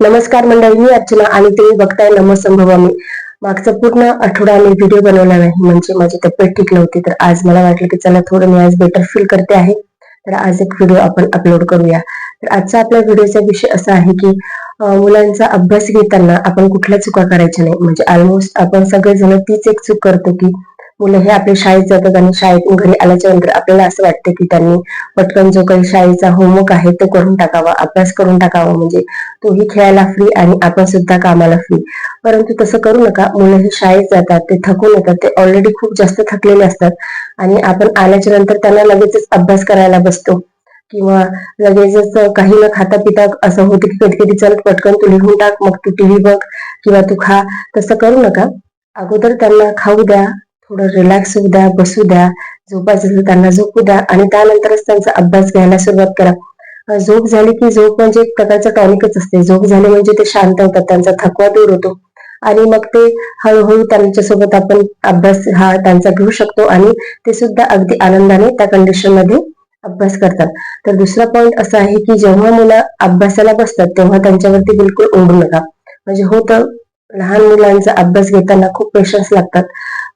नमस्कार मंडळी मी अर्चना आणि ते बघताय नमसंभव मी मागचा पूर्ण आठवडा मी व्हिडिओ बनवला नाही म्हणजे माझी तब्येत ठीक नव्हती तर आज मला वाटलं की चला थोडं मी आज बेटर फील करते आहे. तर आज एक व्हिडिओ आपण अपलोड करूया. तर आजचा आपल्या व्हिडिओचा विषय असा आहे की मुलांचा अभ्यास घेताना आपण कुठल्या चुका करायच्या नाही? म्हणजे ऑलमोस्ट आपण सगळेजण तीच एक चूक करतो की मुलं हे आपल्या शाळेत जातात आणि शाळेतून घरी आल्याच्यानंतर आपल्याला असं वाटतं की त्यांनी पटकन जो काही शाळेचा होमवर्क आहे तो करून टाकावा अभ्यास करून टाकावा. म्हणजे तोही खेळायला फ्री आणि आपण सुद्धा कामाला फ्री परंतु तसं करू नका. मुलं हे शाळेत जातात ते थकून येतात ते ऑलरेडी खूप जास्त थकलेले असतात. आणि आपण आल्याच्यानंतर त्यांना लगेचच अभ्यास करायला बसतो. किंवा लगेचच काही न खाता पिता असं होतं की कधी कधी चल पटकन तू लिहून टाक मग तू टीव्ही बघ किंवा तू खा. तसं करू नका. अगोदर त्यांना खाऊ द्या. थोडं रिलॅक्स होऊ द्या बसू द्या झोपायचं असेल त्यांना झोपू द्या आणि त्यानंतरच त्यांचा अभ्यास घ्यायला सुरुवात करा. झोप झाली की झोप म्हणजे एक प्रकारचं टॉनिकच असते. झोप झाली म्हणजे ते शांत होतात त्यांचा थकवा दूर होतो. आणि मग ते हळूहळू त्यांच्यासोबत आपण अभ्यास हा त्यांचा घेऊ शकतो आणि ते सुद्धा अगदी आनंदाने त्या कंडिशनमध्ये अभ्यास करतात. तर दुसरा पॉइंट असा आहे की जेव्हा मुलं अभ्यासाला बसतात तेव्हा त्यांच्यावरती बिलकुल ओढू नका. म्हणजे होतं लहान मुलांचा अभ्यास घेताना खूप पेशन्स लागतात.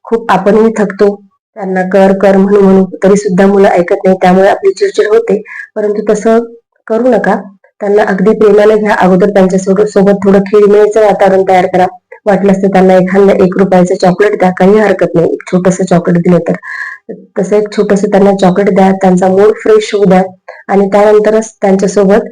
खूप आपणही थकतो. त्यांना कर कर म्हणून म्हणून तरी सुद्धा मुलं ऐकत नाही. त्यामुळे आपली चिडचिड होते. परंतु तसं करू नका. त्यांना अगदी प्रेमाने घ्या. अगोदर त्यांच्यासोबत थोडं खेळमेळचं वातावरण तयार करा. वाटलंच तर त्यांना एखाद्या एक रुपयाचं चॉकलेट द्या. काही हरकत नाही. एक छोटंसं चॉकलेट दिलं तर. तसं एक छोटंसं त्यांना चॉकलेट द्या. त्यांचा मूड फ्रेश होऊ द्या. आणि त्यानंतरच त्यांच्यासोबत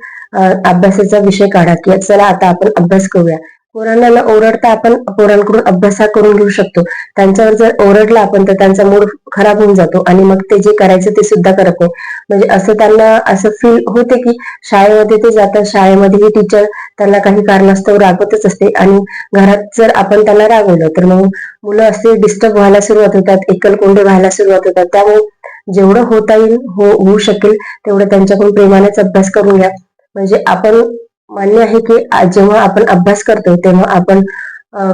अभ्यासाचा विषय काढा. की चला आता आपण अभ्यास करूया. पोरांना ओरडता आपण पोरांकडून अभ्यास करून घेऊ शकतो. त्यांच्यावर जर ओरडला आपण तर त्यांचा मूड खराब होऊन जातो आणि मग ते जे करायचं ते सुद्धा करत नाही. म्हणजे असं त्यांना असं फील होते की शाळेमध्ये ते जातात. शाळेमध्ये टीचर त्यांना काही कारणास्तव रागवतच असते आणि घरात जर आपण त्यांना रागवलं तर मग मुलं असे डिस्टर्ब व्हायला सुरुवात होतात एकलकोंडे व्हायला सुरुवात होतात. त्यामुळे जेवढं होता येईल हो होऊ शकेल तेवढं त्यांच्याकडून प्रेमानेच अभ्यास करून घ्या म्हणजे आपण मान्य आहे की जेव्हा आपण अभ्यास करतो तेव्हा आपण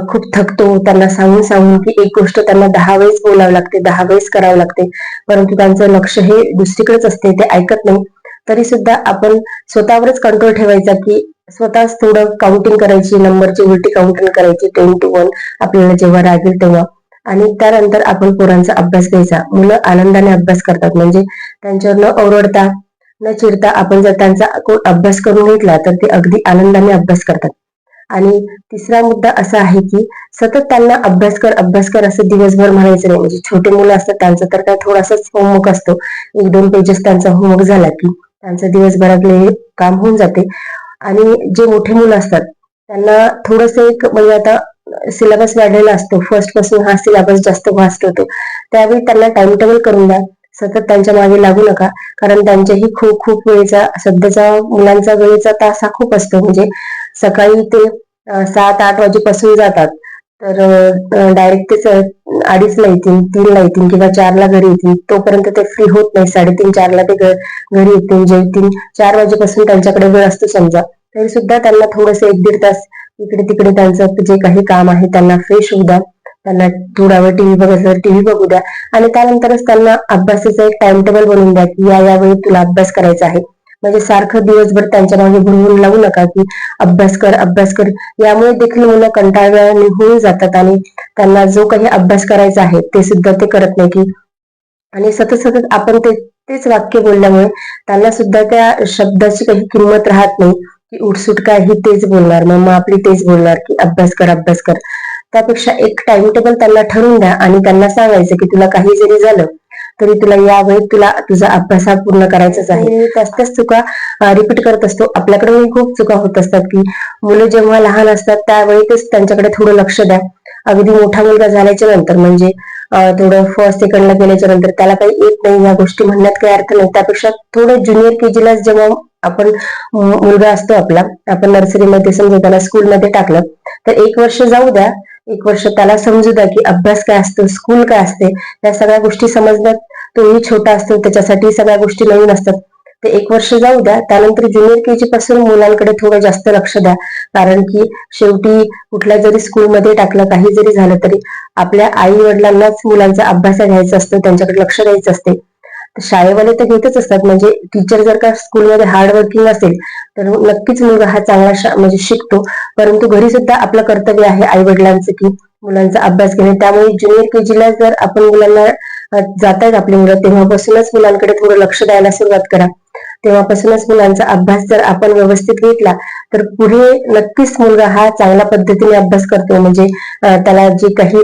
खूप थकतो. त्यांना सांगून सांगून की एक गोष्ट त्यांना दहा वेळेस बोलावं लागते दहा वेळेस करावं लागते. परंतु त्यांचं लक्ष हे दुसरीकडेच असते ते ऐकत नाही. तरी सुद्धा आपण स्वतःवरच कंट्रोल ठेवायचा की स्वतःच थोडं काउंटिंग करायची नंबरची उलटी काउंटिंग करायची टेन टू वन आपल्याला जेव्हा रागेल तेव्हा. आणि त्यानंतर आपण पोरांचा अभ्यास घ्यायचा. मुलं आनंदाने अभ्यास करतात. म्हणजे त्यांच्यावर न ओरडता न चिडता आपण जर त्यांचा अभ्यास करून घेतला तर ते अगदी आनंदाने अभ्यास करतात. आणि तिसरा मुद्दा असा आहे की सतत त्यांना अभ्यास कर अभ्यास कर असं दिवसभर म्हणायचं नाही. म्हणजे छोटे मुलं असतात त्यांचं तर काय थोडासाच होमवर्क असतो. एक दोन पेजेस त्यांचा होमवर्क झाला की त्यांचं दिवसभरातले काम होऊन जाते. आणि जे मोठे मुलं असतात त्यांना थोडस एक म्हणजे आता सिलेबस वाढलेला असतो. फर्स्टपासून हा सिलेबस जास्त वास्ट होतो. त्यावेळी त्यांना टाइम टेबल करून द्या. सतत त्यांच्या मागे लागू नका. कारण त्यांच्याही खूप खूप वेळेचा सध्याचा मुलांचा वेळेचा तास हा खूप असतो. म्हणजे सकाळी ते सात आठ वाजेपासून जातात. तर डायरेक्ट ते अडीचला येतील तीनला येतील किंवा चारला घरी येतील. तोपर्यंत ते फ्री होत नाही. साडेतीन चारला ते घ- घरी येतील. जेवतील चार वाजेपासून त्यांच्याकडे वेळ असतो समजा. तरी सुद्धा त्यांना थोडस एक दीड तास इकडे तिकडे त्यांचं जे काही काम आहे त्यांना फ्रेश होऊ द्या. त्यांना थोडा वेळ टीव्ही बघायचं टीव्ही बघू द्या. आणि त्यानंतरच त्यांना अभ्यासाचं एक टाइम टेबल बनवून द्या की या या वेळी तुला अभ्यास करायचा आहे. म्हणजे सारखं दिवसभर त्यांच्या मागे भुणभुण लावू नका की अभ्यास कर अभ्यास कर. यामुळे देखील मुलं कंटाळवाणी होऊन जातात आणि त्यांना जो काही अभ्यास करायचा आहे ते सुद्धा ते करत नाही की आणि सतत सतत आपण ते तेच वाक्य बोलल्यामुळे त्यांना सुद्धा त्या शब्दाची काही किंमत राहत नाही की उठसूट काय ही तेच बोलणार मग आपली तेच बोलणार की अभ्यास कर अभ्यास कर. त्यापेक्षा एक टाइम टेबल त्यांना ठरवून द्या आणि त्यांना सांगायचं की तुला काही जरी झालं तरी तुला यावेळी तुला तुझा अभ्यास हा पूर्ण करायचाच आहे. त्याच त्याच चुका रिपीट करत असतो. आपल्याकडे खूप चुका होत असतात की मुलं जेव्हा लहान असतात त्यावेळी तेच त्यांच्याकडे थोडं लक्ष द्या. अगदी मोठा मुलगा झाल्याच्यानंतर म्हणजे थोडं फर्स्ट सेकंडला गेल्याच्यानंतर त्याला काही येत नाही या गोष्टी म्हणण्यात काही अर्थ नाही. त्यापेक्षा थोडं ज्युनियर केजीला जेव्हा आपण मुलगा असतो आपला आपण नर्सरीमध्ये समजा त्याला स्कूलमध्ये टाकलं तर एक वर्ष जाऊ द्या. एक वर्ष त्याला समजू द्या की अभ्यास काय असतो स्कूल काय असते या सगळ्या गोष्टी समजण्यात तोही छोटा असतो त्याच्यासाठी सगळ्या गोष्टी नवीन असतात. ते एक वर्ष जाऊ द्या त्यानंतर ज्युनियर केजी पासून मुलांकडे थोडं जास्त लक्ष द्या. कारण की शेवटी कुठल्या जरी स्कूलमध्ये टाकलं काही जरी झालं तरी आपल्या आई वडिलांनाच मुलांचा अभ्यास घ्यायचा असतो त्यांच्याकडे लक्ष द्यायचं असते. शाळेवाले तर घेतच असतात. म्हणजे टीचर जर का स्कूलमध्ये हार्ड वर्किंग असेल तर नक्कीच मुलगा हा चांगला शा- म्हणजे शिकतो. परंतु घरी सुद्धा आपलं कर्तव्य आहे आई वडिलांचं की मुलांचा अभ्यास घेणे. त्यामुळे ज्युनियर के जीला जर आपण मुलांना जात आहेत आपली मुलं तेव्हापासूनच मुलांकडे थोडं लक्ष द्यायला सुरुवात करा. तेव्हापासूनच मुलांचा अभ्यास जर आपण व्यवस्थित घेतला तर पुढे नक्कीच मुलगा हा चांगल्या पद्धतीने अभ्यास करतो म्हणजे त्याला जे काही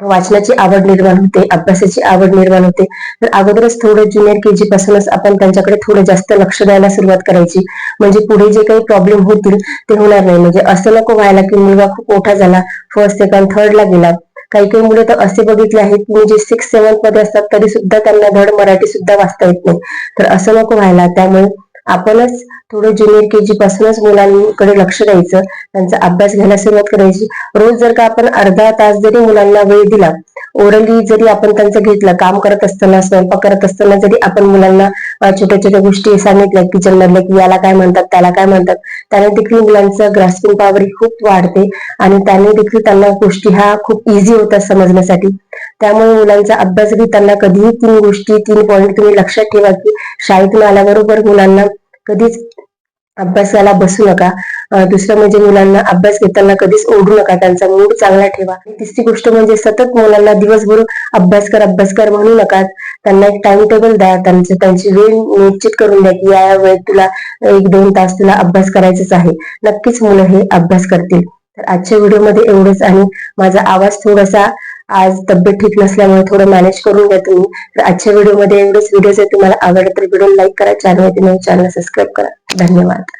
वाचनाची आवड निर्माण होते अभ्यासाची आवड निर्माण होते. तर अगोदरच थोडं ज्युनियर के जी पासूनच आपण त्यांच्याकडे थोडं जास्त लक्ष द्यायला सुरुवात करायची. म्हणजे पुढे जे काही प्रॉब्लेम होतील ते होणार नाही. म्हणजे असं नको व्हायला की मुलगा खूप मोठा झाला फर्स्ट सेकंड थर्डला गेला. काही काही मुलं तर असे बघितले आहेत की जे सिक्स सेव्हन्थमध्ये असतात तरी सुद्धा त्यांना धड मराठी सुद्धा वाचता येत नाही. तर असं नको व्हायला. त्यामुळे आपणच थोडं ज्युनियर के जी पासूनच मुलांकडे लक्ष द्यायचं. त्यांचा अभ्यास घ्यायला सुरुवात करायची. रोज जर का आपण अर्धा तास जरी मुलांना वेळ दिला ओरली जरी आपण त्यांचं घेतलं काम करत असताना स्वयंपाक करत असताना जरी आपण मुलांना छोट्या छोट्या गोष्टी सांगितल्या किचन मधल्या की याला काय म्हणतात त्याला काय म्हणतात. त्याने देखील मुलांचं ग्रास्पिंग पॉवर खूप वाढते आणि त्याने देखील त्यांना गोष्टी ह्या खूप इझी होतात समजण्यासाठी. त्यामुळे मुलांचा अभ्यास त्यांना कधीही तीन गोष्टी तीन पॉईंट तुम्ही लक्षात ठेवा की शाळेतून आल्याबरोबर मुलांना कधीच अभ्यासाला बसू नका. दुसरं म्हणजे मुलांना अभ्यास घेताना कधीच ओढू नका. त्यांचा मूड चांगला ठेवा. तिसरी गोष्ट म्हणजे सतत मुलांना दिवसभर अभ्यास कर अभ्यास कर म्हणू नका. त्यांना एक टाइम टेबल द्या. त्यांचं त्यांची वेळ निश्चित करून द्या की या या वेळेत तुला एक दोन तास तुला अभ्यास करायचाच आहे. नक्कीच मुलं हे अभ्यास करतील. तर आजच्या व्हिडिओमध्ये एवढंच आणि माझा आवाज थोडासा आज तब्येत ठीक नसल्यामुळे थोडं मॅनेज करून घ्या तुम्ही. तर आजच्या व्हिडिओमध्ये एवढेच व्हिडिओ जर तुम्हाला आवडत तर व्हिडिओ लाईक करा. चॅनल चॅनल सबस्क्राईब करा. धन्यवाद.